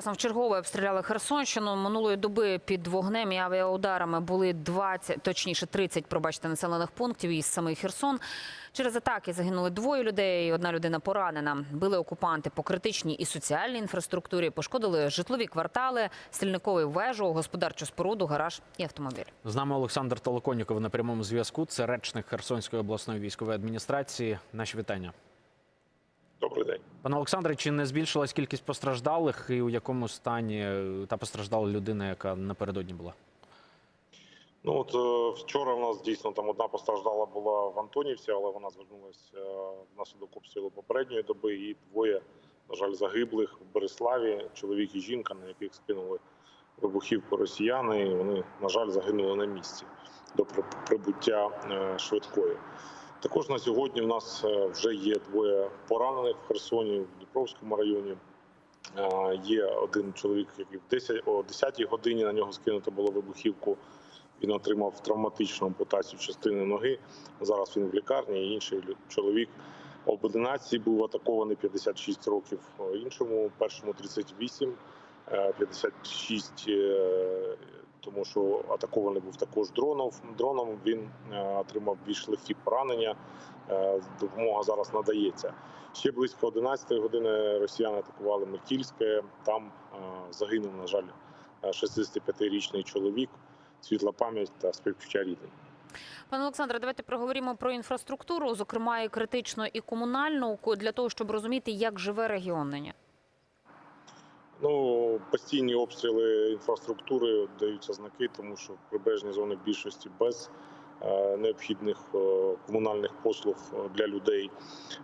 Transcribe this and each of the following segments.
Сам вчергове обстріляли Херсонщину. Минулої доби під вогнем і авіаударами були 20, точніше 30, пробачте, населених пунктів із самий Херсон. Через атаки загинули двоє людей, і одна людина поранена. Били окупанти по критичній і соціальній інфраструктурі, пошкодили житлові квартали, стільникову вежу, господарчу споруду, гараж і автомобіль. З нами Олександр Толоконніков на прямому зв'язку. Це речник Херсонської обласної військової адміністрації. Наші вітання. Добрий день. Пане Олександре, чи не збільшилась кількість постраждалих і у якому стані е, та постраждала людина, яка напередодні була? Ну от е, вчора в нас дійсно там одна постраждала була в Антонівці, але вона звернулася е, внаслідок обстрілу попередньої доби. І двоє, на жаль, загиблих в Береславі, чоловік і жінка, на яких скинули вибухівку росіяни. І вони, на жаль, загинули на місці до при- прибуття швидкої. Також на сьогодні в нас е, вже є двоє поранених в Херсоні, в Дніпровському районі. Е, Є один чоловік, який в 10, о 10 годині на нього скинуто було вибухівку. Він отримав травматичну ампутацію частини ноги. Зараз він в лікарні. Інший чоловік об 11 був атакований 56 років. Іншому першому 38, е, 56, е, тому що атакований був також дроном. Дроном він е, отримав більш легкі поранення. Е, Допомога зараз надається. Ще близько 11 години росіяни атакували Микільське. Там е, загинув, на жаль, е, 65-річний чоловік. Світла пам'ять та співчуття рідним. Пане Олександре, давайте проговоримо про інфраструктуру, зокрема і критичну, і комунальну, для того, щоб розуміти, як живе регіон нині. Ну постійні обстріли інфраструктури даються знаки, тому що прибережні зони в більшості без е, необхідних е, комунальних послуг е, для людей.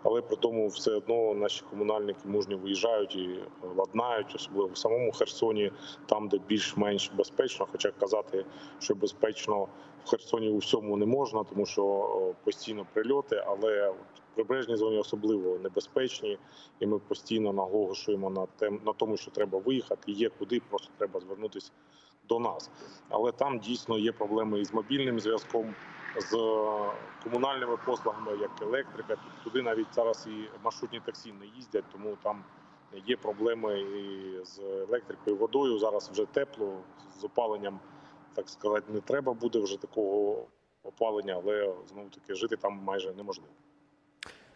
Але при тому все одно наші комунальники мужньо виїжджають і ладнають, особливо в самому Херсоні, там, де більш-менш безпечно. Хоча казати, що безпечно в Херсоні у всьому не можна, тому що е, постійно прильоти, але в прибережній зоні особливо небезпечні і ми постійно наголошуємо на тем на тому, що треба виїхати. Є куди, просто треба звернутися до нас. Але там дійсно є проблеми із мобільним зв'язком, з комунальними послугами, як електрика. Туди навіть зараз і маршрутні таксі не їздять, тому там є проблеми і з електрикою, водою. Зараз вже тепло з опаленням, так сказати, не треба буде вже такого опалення, але знову таки жити там майже неможливо.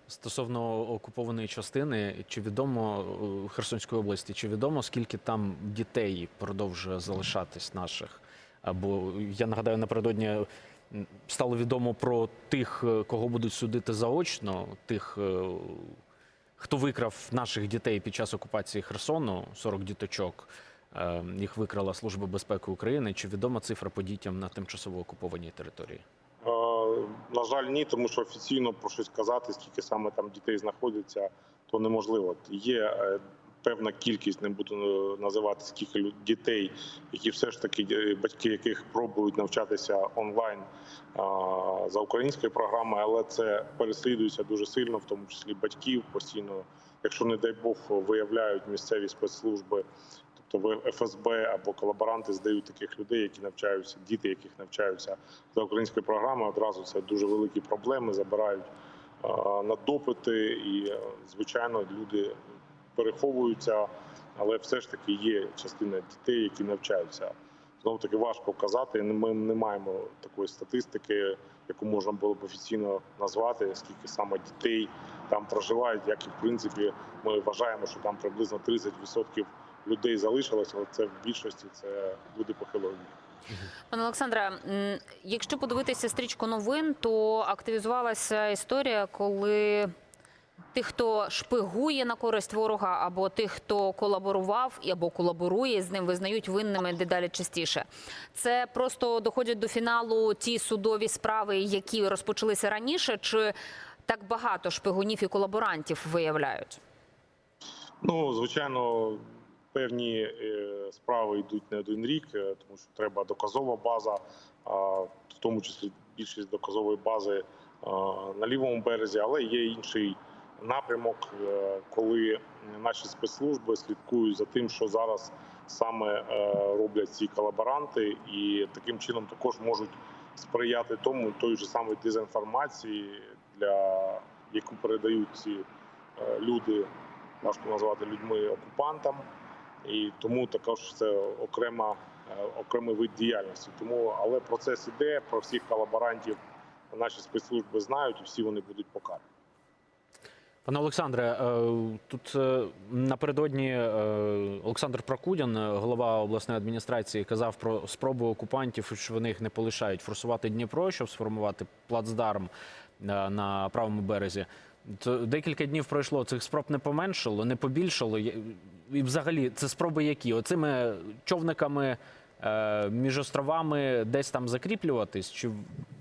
Стосовно окупованої частини, чи відомо е, Херсонської області, чи відомо скільки там дітей продовжує залишатись наших? Або я нагадаю, напередодні стало відомо про тих, е, кого будуть судити заочно, тих, е, хто викрав наших дітей під час окупації Херсону, 40 діточок. Е, Їх викрала Служба безпеки України. Чи відома цифра по дітям на тимчасово окупованій території? Е, На жаль, ні, тому що офіційно про щось казати, скільки саме там дітей знаходиться, то неможливо. Є е, певна кількість, не буду називати скільки дітей, які все ж таки батьки яких пробують навчатися онлайн за українською програмою, але це переслідується дуже сильно, в тому числі батьків постійно. Якщо не дай Бог виявляють місцеві спецслужби, тобто в ФСБ або колаборанти здають таких людей, які навчаються, діти, яких навчаються за українською програмою, одразу це дуже великі проблеми. Забирають на допити, і е, звичайно люди переховуються, але все ж таки є частина дітей, які навчаються. Знову таки важко вказати. Ми не маємо такої статистики, яку можна було б офіційно назвати, скільки саме дітей там проживають, як і в принципі ми вважаємо, що там приблизно 30% людей залишилось, але це в більшості це люди похилого віку. Пане Олександре, якщо подивитися стрічку новин, то активізувалася історія, коли тих, хто шпигує на користь ворога, або тих, хто колаборував або колаборує з ним, визнають винними дедалі частіше. Це просто доходять до фіналу ті судові справи, які розпочалися раніше, чи так багато шпигунів і колаборантів виявляють? Ну, звичайно, певні е, справи йдуть не один рік, е, тому що треба доказова база, в тому числі більшість доказової бази на лівому березі, але є інший напрямок, е, коли наші спецслужби слідкують за тим, що зараз саме е, роблять ці колаборанти, і таким чином також можуть сприяти тому той же самої дезінформації, для яку передають ці е, люди важко назвати людьми окупантам. І тому також це окрема е, окремий вид діяльності. Тому але процес іде про всіх колаборантів. Наші спецслужби знають, і всі вони будуть покарані. Пане Олександре, е, тут е, напередодні Олександр Прокудін, голова обласної адміністрації, казав про спробу окупантів, що вони їх не полишають форсувати Дніпро, щоб сформувати плацдарм на правому березі. Декілька днів пройшло. Цих спроб не поменшало, не побільшало. І взагалі це спроби які? Оцими човниками е, між островами десь там закріплюватись, чи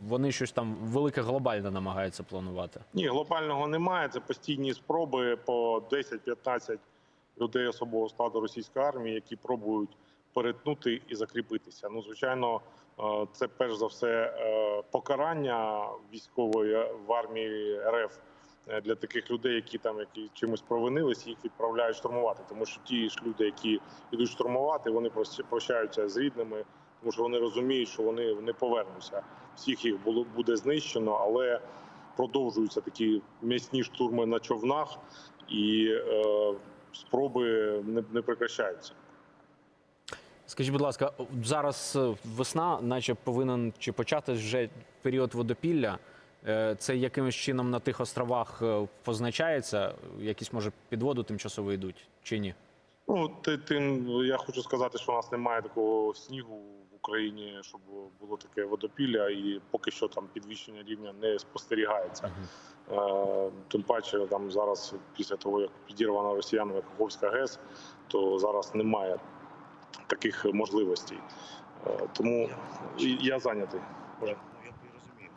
вони щось там велике глобальне намагаються планувати? Ні, глобального немає. Це постійні спроби по 10-15 людей особового складу російської армії, які пробують перетнути і закріпитися. Ну, звичайно, е, це перш за все е, покарання військової в армії РФ для таких людей, які там які чимось провинились, їх відправляють штурмувати. Тому що ті ж люди, які йдуть штурмувати, вони прощаються з рідними, тому що вони розуміють, що вони не повернуться. Всіх їх було буде знищено, але продовжуються такі м'ясні штурми на човнах, і е, спроби не, не прекращаються. Скажіть, будь ласка, зараз е, весна, наче повинен чи початись вже період водопілля. Е, Це якимось чином на тих островах е, позначається? Якісь може під воду тимчасово йдуть чи ні? Ну ти, тим я хочу сказати, що у нас немає такого снігу в Україні, щоб було таке водопілля, і поки що там підвищення рівня не спостерігається. Е, Тим паче, там зараз, після того як підірвана росіянами Каховська ГЕС, то зараз немає таких можливостей. Тому я зайнятий. Ну, я і розумію.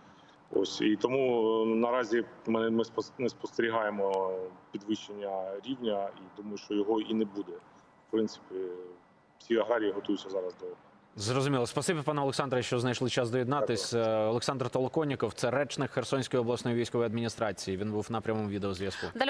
Ось і тому е, наразі ми, не спостерігаємо підвищення рівня, і думаю, що його і не буде. В принципі, всі аграрії готуються зараз до Зрозуміло. Спасибі, пане Олександре, що знайшли час доєднатись. Е, Олександр Толоконіков, це речник Херсонської обласної військової адміністрації. Він був на прямому відеозв'язку. Далі